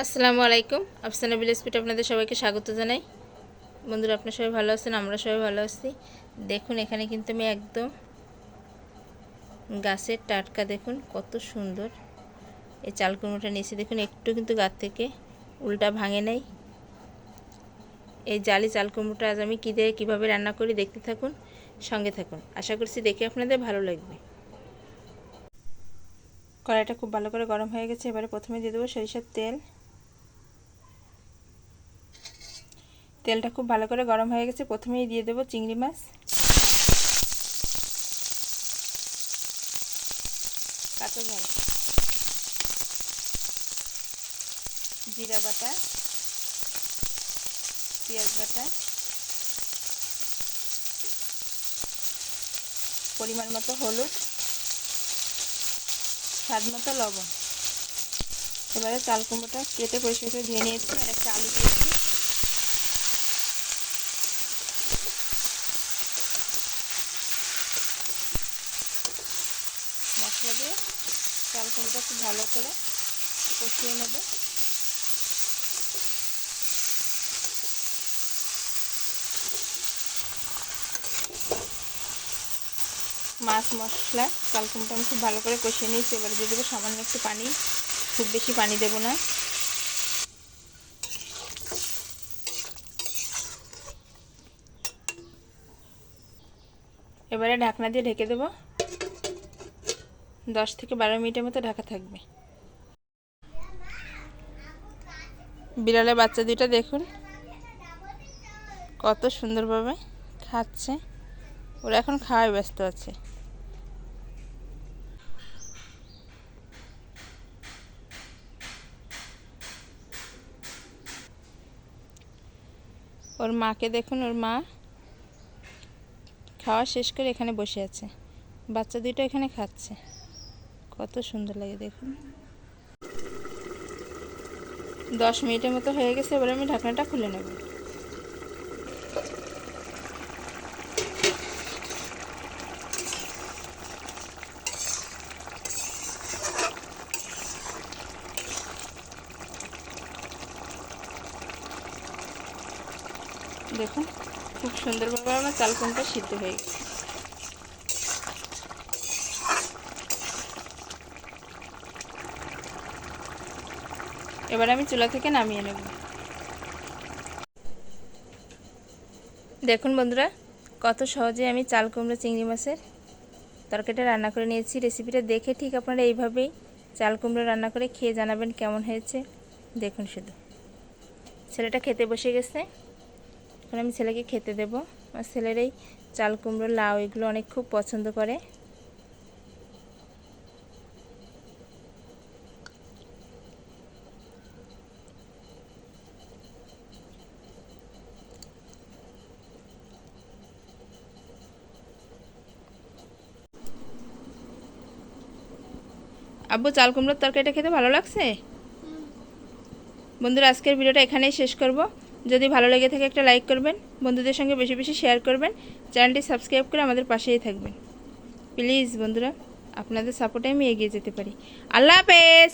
আসসালামু আলাইকুম। আফসানা ভিলেজ পিট আপনাদের সবাইকে স্বাগত জানাই। বন্ধুরা, আপনার সবাই ভালো আছেন? আমরা সবাই ভালো আছি। দেখুন, এখানে কিন্তু আমি একদম গাছের টাটকা দেখুন, কত সুন্দর। এই চাল কুমড়োটা নিয়েছি। দেখুন, একটু কিন্তু গাছ থেকে উল্টা ভাঙে নাই। এই জালি চাল কুমড়োটা আজ আমি কী দিয়ে, কীভাবে রান্না করি দেখতে থাকুন, সঙ্গে থাকুন। আশা করছি দেখে আপনাদের ভালো লাগবে। কড়াইটা খুব ভালো করে গরম হয়ে গেছে। এবারে প্রথমে দিয়ে দেবো সরিষার তেল। তেলটা খুব ভালো করে গরম হয়ে গেছে, প্রথমেই দিয়ে দেবো চিংড়ি মাছ। জিরা বাটা। পেঁয়াজ বাটা। পরিমাণ মতো হলুদ। স্বাদ মতো লবণ। এবারে চাল কুমড়োটা কেটে পরিষ্কার করে ধুয়ে নিয়েছি, আর একটা আলু দিয়েছি। মশলা চাল কুমড়োটা খুব ভালো করে কষিয়ে নেবে। মাছ, মশলা, চাল আমি খুব ভালো করে কষিয়ে নিয়েছি। এবারে দিয়ে দেবো সামান্য একটু পানি। খুব বেশি পানি দেবো না। এবারে ঢাকনা দিয়ে ঢেকে দেবো। দশ থেকে বারো মিনিটের মতো ঢাকা থাকবে। বিড়ালের বাচ্চা দুইটা দেখুন। কত সুন্দরভাবে খাচ্ছে। ওরা এখন খাওয়ায় ব্যস্ত আছে। ওর মাকে দেখুন, ওর মা খাওয়া শেষ করে এখানে বসে আছে। বাচ্চা দুটো এখানে খাচ্ছে। কত সুন্দর লাগে দেখুন। দশ মিনিটের মতো হয়ে গেছে, এবার আমি ঢাকনাটা খুলে নেব। দেখুন, খুব সুন্দরভাবে আমার চাল কুমটা সিদ্ধ হয়ে গেছে। এবার আমি চুলা থেকে নামিয়ে নেব। দেখুন বন্ধুরা, কত সহজে আমি চাল, কুমড়ো, চিংড়ি মাছের তরকারিটা রান্না করে নিয়েছি। রেসিপিটা দেখে ঠিক আপনারা এইভাবেই চাল, কুমড়ো রান্না করে খেয়ে জানাবেন কেমন হয়েছে। দেখুন শুধু। ছেলেটা খেতে বসে গেছে। এখন আমি ছেলেকে খেতে দেবো। আমার ছেলের এই চাল, কুমড়ো, লাউ এগুলো অনেক খুব পছন্দ করে। আব্বু, চাল কুমড়োর তরকারিটা খেতে ভালো লাগছে? বন্ধুরা, আজকের ভিডিওটা এখানেই শেষ করব। যদি ভালো লেগে থাকে একটা লাইক করবেন, বন্ধুদের সঙ্গে বেশি বেশি শেয়ার করবেন, চ্যানেলটি সাবস্ক্রাইব করে আমাদের পাশেই থাকবেন। প্লিজ বন্ধুরা, আপনাদের সাপোর্টে আমি এগিয়ে যেতে পারি। আল্লাহ হাফেজ!